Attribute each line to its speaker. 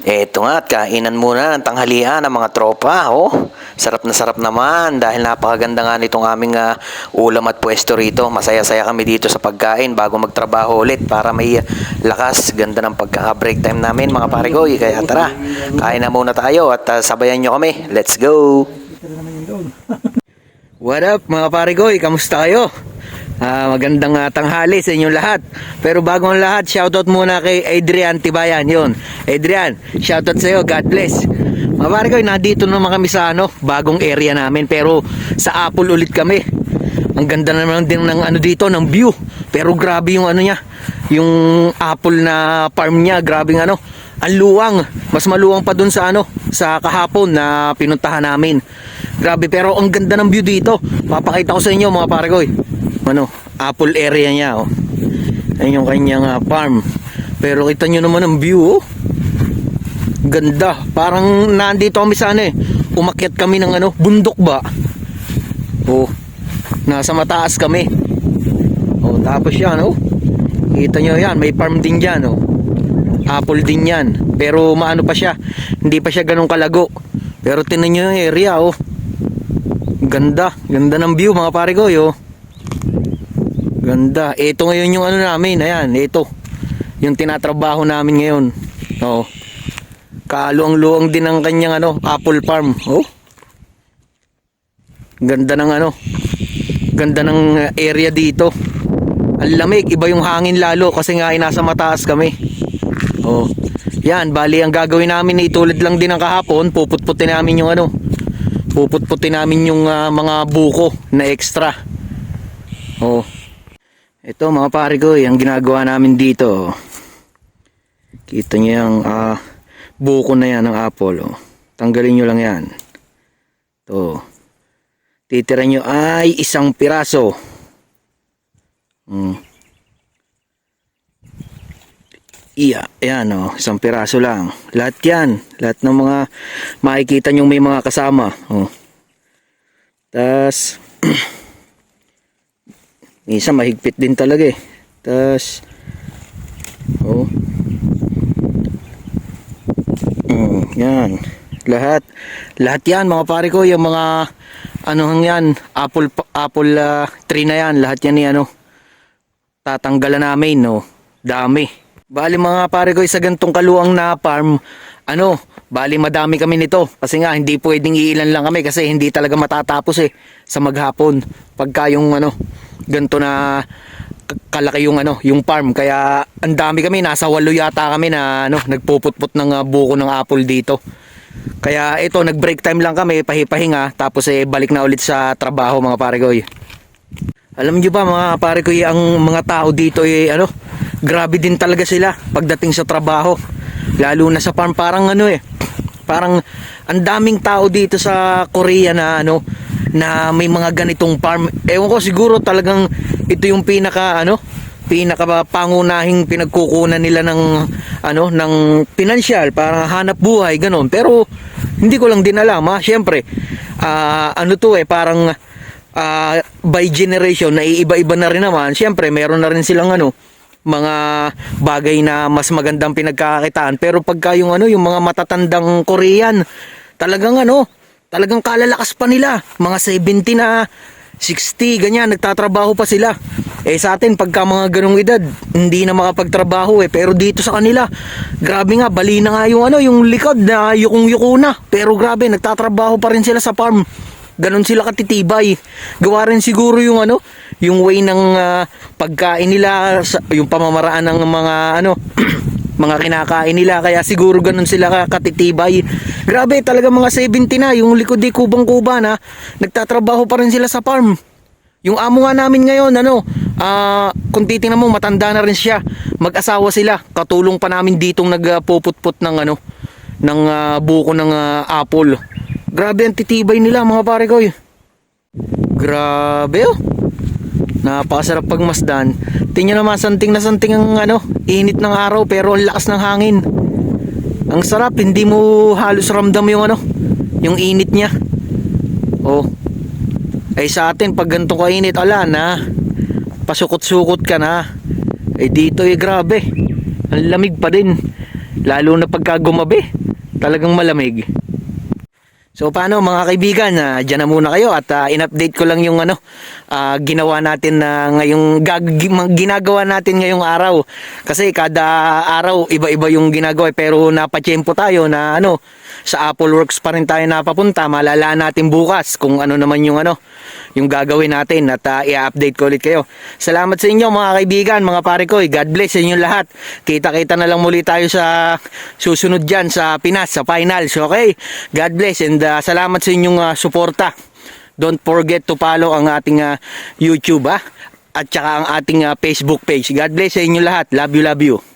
Speaker 1: Eto nga at kainan muna ng tanghalian ng mga tropa. Oh, sarap na sarap naman dahil napakaganda nga nitong aming ah, ulam at pwesto rito. Masaya-saya kami dito sa pagkain bago magtrabaho ulit para may lakas. Ganda ng pagka-break time namin mga paregoy. Kaya tara, kain na muna tayo at ah, sabayan nyo kami. Let's go! What up mga paregoy? Kamusta kayo? Ah, magandang ah, tanghali sa inyong lahat. Pero bago ang lahat, shoutout muna kay Adrian Tibayan. Yun. Adrian, shoutout sa iyo. God bless. Mga paregoy, nandito naman kami sa ano, bagong area namin. Pero sa Apple ulit kami. Ang ganda naman din ng ano dito, ng view. Pero grabe yung ano niya. Yung apple na farm niya, grabe ano. Ang luwang. Mas maluwang pa dun sa ano, sa kahapon na pinuntahan namin. Grabe, pero ang ganda ng view dito. Papakita ko sa inyo mga paregoy. Ano, apple area niya, oh. Ayun yung kanyang ah, farm. Pero kita nyo naman ang view, oh. Ganda. Parang nandito kami sa ano eh. Umakyat kami ng ano, bundok ba? Oh. Nasa mataas kami. Oh, tapos yan, oh. Kita nyo yan, may farm din dyan, oh. Apple din yan. Pero maano pa siya. Hindi pa siya ganun kalago. Pero tinan nyo yung area, oh. Ganda. Ganda ng view, mga pare ko, yo. Ganda. Ito ngayon yung ano namin. Ayan, ito. Yung tinatrabaho namin ngayon. Oh. Kaluang-luang din ang kanyang ano, apple farm. Oh. Ganda ng ano. Ganda ng uh, area dito. Ang lamig, iba yung hangin lalo kasi nga ay nasa mataas kami. Oh. Yan, bali ang gagawin namin itulad lang din ng kahapon, puputputin namin yung ano. Puputputin namin yung ah, mga buko na extra. Oh. Ito mga pare ko, yung ginagawa namin dito. Kita niyo yung ah, buko na yan ng apple. Oh. Tanggalin nyo lang yan. To. Titira nyo ay isang piraso. Hmm. Iya, ayan oh, isang piraso lang. Lahat yan, lahat ng mga makikita nyo may mga kasama. Oh. Tas, minsan mahigpit din talaga eh. Tas, oh. Mm, yan. Lahat, lahat yan mga pare ko, yung mga ano hang yan, apple apple ah, tree na yan, lahat yan ni ano tatanggalan namin, no. Dami. Bali mga pare ko sa gantong kaluang na farm, ano, bali madami kami nito. Kasi nga hindi pwedeng iilan lang kami kasi hindi talaga matatapos eh sa maghapon. Pagka yung ano, ganto na kalaki yung ano, yung farm. Kaya ang dami kami, nasa walo yata kami na ano, nagpuputput ng ah, buko ng apple dito. Kaya ito, nag-break time lang kami, pahipahinga, tapos eh balik na ulit sa trabaho mga pare ko. Alam niyo ba mga pare ko, ang mga tao dito eh ano, grabe din talaga sila pagdating sa trabaho. Lalo na sa farm parang ano eh, parang ang daming tao dito sa Korea na ano na may mga ganitong farm. Ewan ko siguro talagang ito yung pinaka ano, pinaka pangunahing pinagkukunan nila ng ano ng pinansyal para hanap buhay ganon. Pero hindi ko lang din alam ha. Syempre, ah, ano to eh parang ah, by generation na iiba-iba na rin naman. Syempre, meron na rin silang ano mga bagay na mas magandang pinagkakakitaan. Pero pagka yung ano, yung mga matatandang Korean, talagang ano, talagang kalalakas pa nila. Mga 70 na 60, ganyan, nagtatrabaho pa sila. Eh sa atin, pagka mga ganong edad, hindi na makapagtrabaho eh. Pero dito sa kanila, grabe nga, bali na nga yung ano, yung likod na yukong-yuko na. Pero grabe, nagtatrabaho pa rin sila sa farm. Ganon sila katitibay. Gawa rin siguro yung ano, yung way ng ah, pagkain nila, yung pamamaraan ng mga ano, mga kinakain nila kaya siguro ganun sila ka- katitibay. Grabe talaga mga 70 na, yung likod di kubang-kuba na, nagtatrabaho pa rin sila sa farm. Yung amo nga namin ngayon, ano, ah, kung titingnan mo, matanda na rin siya. Mag-asawa sila. Katulong pa namin ditong nagpuputput ng ano, ng ah, buko ng ah, apple. Grabe ang titibay nila mga pare ko. Grabe oh. Napakasarap pagmasdan. Tingnan naman santing na santing ang ano, init ng araw pero ang lakas ng hangin. Ang sarap, hindi mo halos ramdam yung ano, yung init niya. Oh. Ay sa atin pag ganito kainit, ala na. Pasukot-sukot ka na. Eh dito eh grabe. Ang lamig pa din. Lalo na pagka gumabi. Talagang malamig. So paano mga kaibigan, uh, dyan na muna kayo at ah, in-update ko lang yung ano, ah, ginawa natin na ngayong gag- gi- ginagawa natin ngayong araw. Kasi kada araw iba-iba yung ginagawa eh. pero napatsyempo tayo na ano, sa Apple Works pa rin tayo napapunta. Malala natin bukas kung ano naman yung ano, yung gagawin natin at ah, i-update ko ulit kayo. Salamat sa inyo mga kaibigan, mga pare ko. God bless sa inyo lahat. Kita-kita na lang muli tayo sa susunod dyan sa Pinas, sa finals. Okay? God bless and ah, salamat sa inyong ah, suporta. Don't forget to follow ang ating ah, YouTube ah, at saka ang ating ah, Facebook page. God bless sa inyo lahat. Love you, love you.